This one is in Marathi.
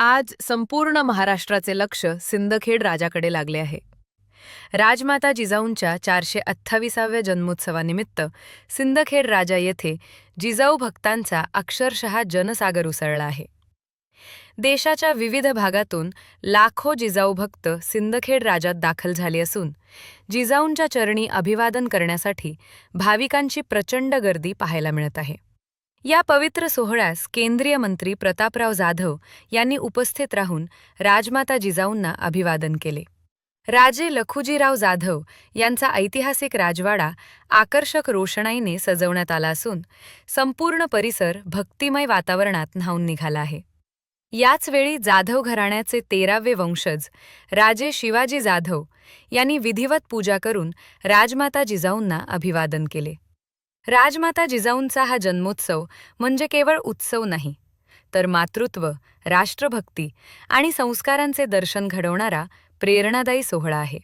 आज संपूर्ण महाराष्ट्राचे लक्ष सिंदखेड राजाकडे लागले आहे. राजमाता जिजाऊंच्या चारशे अठ्ठावीसाव्या जन्मोत्सवानिमित्त सिंदखेड राजा येथे जिजाऊ भक्तांचा अक्षरशः जनसागर उसळला आहे. देशाच्या विविध भागातून लाखो जिजाऊ भक्त सिंदखेड राजात दाखल झाले असून जिजाऊंच्या चरणी अभिवादन करण्यासाठी भाविकांची प्रचंड गर्दी पाहायला मिळत आहे. या पवित्र सोहळ्यास केंद्रीय मंत्री प्रतापराव जाधव यांनी उपस्थित राहून राजमाता जिजाऊंना अभिवादन केले. राजे लखुजीराव जाधव यांचा ऐतिहासिक राजवाडा आकर्षक रोषणाईने सजवण्यात आला असून संपूर्ण परिसर भक्तिमय वातावरणात न्हावून निघाला आहे. याचवेळी जाधव घराण्याचे तेरावे वंशज राजे शिवाजी जाधव यांनी विधिवत पूजा करून राजमाता जिजाऊंना अभिवादन केले. राजमाता जिजाऊंचा हा जन्मोत्सव म्हणजे केवळ उत्सव नाही तर मातृत्व राष्ट्रभक्ती आणि संस्कारांचे दर्शन घडवणारा प्रेरणादायी सोहळा आहे.